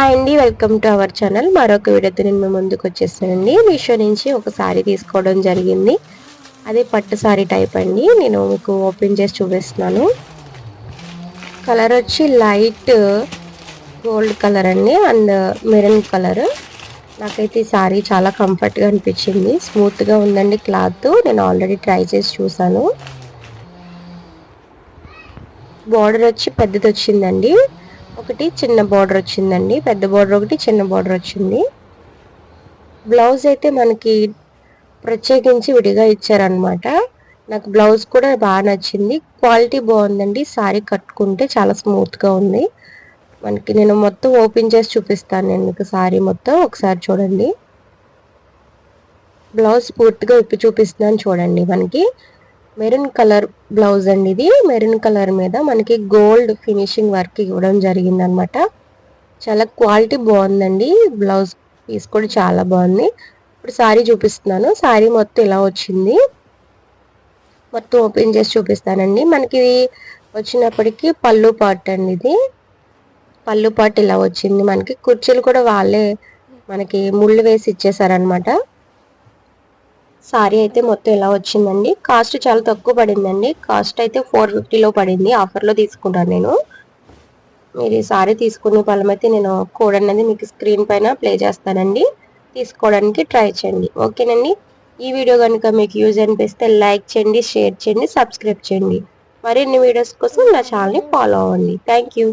Hi అండి welcome to our channel మరొక వీడియోతో నేను మీ ముందుకు వచ్చేస్తానండి. మీషో నుంచి ఒక శారీ తీసుకోవడం జరిగింది. అదే పట్టు సారీ టైప్ అండి. నేను మీకు ఓపెన్ చేసి చూపిస్తున్నాను. కలర్ వచ్చి లైట్ గోల్డ్ కలర్ అండి అండ్ మెరూన్ కలర్ నాకైతే ఈ శారీ చాలా కంఫర్ట్గా అనిపించింది. స్మూత్గా ఉందండి క్లాత్ నేను ఆల్రెడీ ట్రై చేసి చూసాను బార్డర్ వచ్చి పెద్దది వచ్చిందండి ఒకటి చిన్న బార్డర్ వచ్చిందండి. పెద్ద బార్డర్ ఒకటి చిన్న బార్డర్ వచ్చింది. బ్లౌజ్ అయితే మనకి ప్రత్యేకించి విడిగా ఇచ్చారనమాట నాకు బ్లౌజ్ కూడా బాగా నచ్చింది. క్వాలిటీ బాగుందండి. సారీ కట్టుకుంటే చాలా స్మూత్గా ఉంది. మనకి నేను మొత్తం ఓపెన్ చేసి చూపిస్తాను. నేను మీకు సారీ మొత్తం ఒకసారి చూడండి. బ్లౌజ్ పూర్తిగా ఇప్పి చూపిస్తున్నాను చూడండి మనకి. మెరూన్ కలర్ బ్లౌజ్ అండి ఇది. మెరూన్ కలర్ మీద మనకి గోల్డ్ ఫినిషింగ్ వర్క్ ఇవ్వడం జరిగింది అనమాట చాలా క్వాలిటీ బాగుందండి. బ్లౌజ్ పీస్ కూడా చాలా బాగుంది. ఇప్పుడు శారీ చూపిస్తున్నాను. శారీ మొత్తం ఇలా వచ్చింది. మొత్తం ఓపెన్ చేసి చూపిస్తానండి. మనకి వచ్చినప్పటికీ పళ్ళు పాట్ అండి ఇది. పళ్ళు పాట్ ఇలా వచ్చింది. మనకి కుర్చీలు కూడా వాళ్ళే మనకి ముళ్ళు వేసి ఇచ్చేసారనమాట. సారీ అయితే మొత్తం ఇలా వచ్చిందండి. కాస్ట్ చాలా తక్కువ పడిందండి. కాస్ట్ అయితే ఫోర్ ఫిఫ్టీలో పడింది. ఆఫర్లో తీసుకుంటాను నేను. మీరు ఈ సారీ తీసుకునే పళ్ళమైతే నేను కోడ్ అనేది మీకు స్క్రీన్ పైన ప్లే చేస్తానండి. తీసుకోవడానికి ట్రై చేయండి. ఓకేనండి? ఈ వీడియో కనుక మీకు యూజ్ అనిపిస్తే లైక్ చేయండి షేర్ చేయండి సబ్స్క్రైబ్ చేయండి. మరిన్ని వీడియోస్ కోసం నా ఛానల్ని ఫాలో అవ్వండి. Thank you.